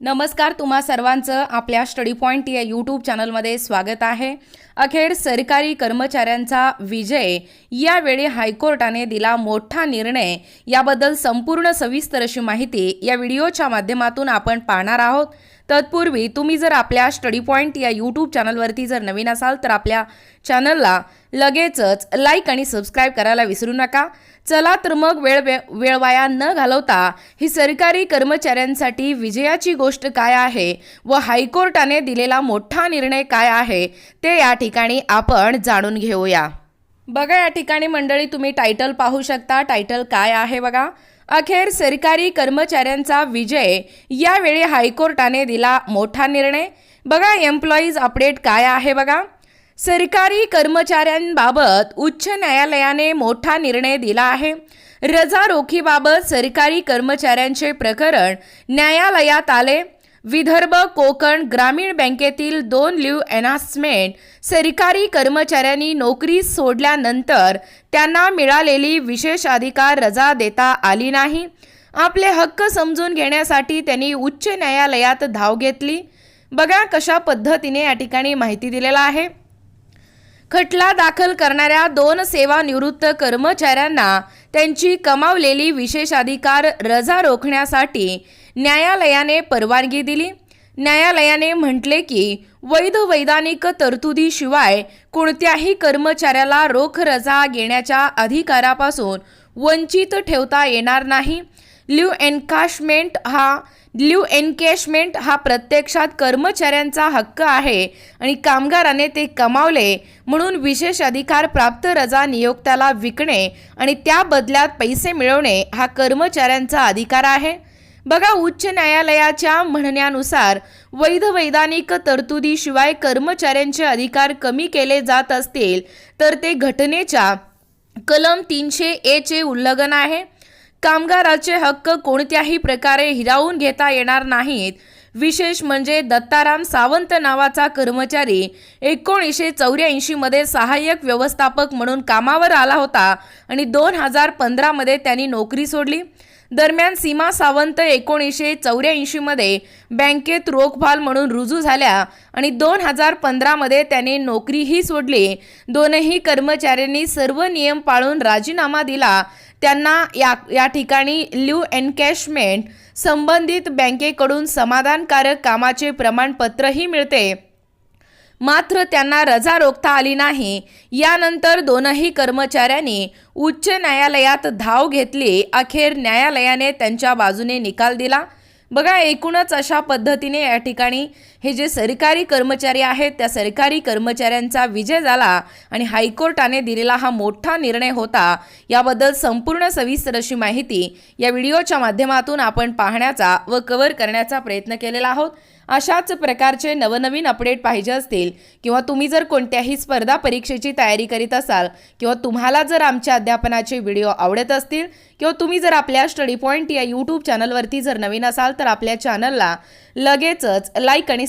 नमस्कार तुम्हा सर्वांचं आपल्या स्टडी पॉईंट या यूट्यूब चॅनलमध्ये स्वागत आहे. अखेर सरकारी कर्मचाऱ्यांचा विजय. यावेळी हायकोर्टाने दिला मोठा निर्णय. याबद्दल संपूर्ण सविस्तर अशी माहिती या व्हिडिओच्या माध्यमातून आपण पाहणार आहोत. तत्पूर्वी तुम्ही जर आपल्या स्टडी पॉईंट या यूट्यूब चॅनलवरती जर नवीन असाल तर आपल्या चॅनलला लगेचच लाईक आणि सबस्क्राईब करायला विसरू नका. चला तर मग वेळ वे- वेळ वाया न घालवता ही सरकारी कर्मचाऱ्यांसाठी विजयाची गोष्ट काय आहे व हायकोर्टाने दिलेला मोठा निर्णय काय आहे ते या ठिकाणी आपण जाणून घेऊया. बघा या ठिकाणी मंडळी तुम्ही टायटल पाहू शकता. टायटल काय आहे बघा? अखेर सरकारी कर्मचाऱ्यांचा विजय. यावेळी हायकोर्टाने दिला मोठा निर्णय. बघा एम्प्लॉईज अपडेट काय आहे बघा? सरकारी कर्मचाऱ्यांबाबत उच्च न्यायालयाने मोठा निर्णय दिला आहे. रजा रोखीबाबत सरकारी कर्मचाऱ्यांचे प्रकरण न्यायालयात आले. विदर्भ कोकण ग्रामीण बँकेतील दोन लिव्ह एनासमेंट सरकारी कर्मचाऱ्यांनी नोकरी सोडल्यानंतर त्यांना मिळालेली विशेष अधिकार रजा देता आली नाही. आपले हक्क समजून घेण्यासाठी त्यांनी उच्च न्यायालयात धाव घेतली. बघा कशा पद्धतीने या ठिकाणी माहिती दिलेला आहे. खटला दाखल करणाऱ्या दोन सेवानिवृत्त कर्मचाऱ्यांना त्यांची कमावलेली विशेषाधिकार रजा रोखण्यासाठी न्यायालयाने परवानगी दिली. न्यायालयाने म्हटले की वैध वैधानिक तरतुदीशिवाय कोणत्याही कर्मचाऱ्याला रोख रजा घेण्याच्या अधिकारापासून वंचित ठेवता येणार नाही. ल्यू एन्काशमेंट हा ल्यू एनकॅशमेंट हा प्रत्यक्षात कर्मचाऱ्यांचा हक्क आहे आणि कामगाराने ते कमावले म्हणून विशेष अधिकार प्राप्त रजा नियोक्त्याला विकणे आणि त्या बदल्यात पैसे मिळवणे हा कर्मचाऱ्यांचा अधिकार आहे. बघा उच्च न्यायालयाच्या म्हणण्यानुसार वैध वैधानिक तरतुदीशिवाय कर्मचाऱ्यांचे अधिकार कमी केले जात असतील तर ते घटनेच्या कलम तीनशे एचे उल्लंघन आहे. कामगाराचे हक्क कोणत्याही प्रकारे हिरावून घेता येणार नाहीत. विशेष म्हणजे दत्ताराम सावंत नावाचा कर्मचारी एकोणीसशे चौऱ्याऐंशीमध्ये सहाय्यक व्यवस्थापक म्हणून कामावर आला होता आणि दोन हजार पंधरामध्ये त्यांनी नोकरी सोडली. दरम्यान सीमा सावंत एकोणीसशे चौऱ्याऐंशीमध्ये बँकेत रोखभाल म्हणून रुजू झाल्या आणि दोन हजार पंधरामध्ये त्याने नोकरीही सोडली. दोनही कर्मचाऱ्यांनी सर्व नियम पाळून राजीनामा दिला. त्यांना या या ठिकाणी लिव्ह एनकॅशमेंट संबंधित बँकेकडून समाधानकारक कामाचे प्रमाणपत्रही मिळते. मात्र त्यांना रजा रोखता आली नाही. यानंतर दोनही कर्मचाऱ्यांनी उच्च न्यायालयात धाव घेतली. अखेर न्यायालयाने त्यांच्या बाजूने निकाल दिला. बघा एकूणच अशा पद्धतीने या ठिकाणी हे जे सरकारी कर्मचारी आहेत त्या सरकारी कर्मचाऱ्यांचा विजय झाला आणि हायकोर्टाने दिलेला हा मोठा निर्णय होता. याबद्दल संपूर्ण सविस्तर अशी माहिती या व्हिडिओच्या माध्यमातून आपण पाहण्याचा व कव्हर करण्याचा प्रयत्न केलेला आहोत. अशाच प्रकारचे नवनवीन अपडेट पाहिजे असतील किंवा तुम्ही जर कोणत्याही स्पर्धा परीक्षेची तयारी करीत असाल किंवा तुम्हाला जर आमच्या अध्यापनाचे व्हिडिओ आवडत असतील किंवा तुम्ही जर आपल्या स्टडी पॉईंट या यूट्यूब चॅनलवरती जर नवीन असाल तर आपल्या चॅनलला लगेचच लाईक आणि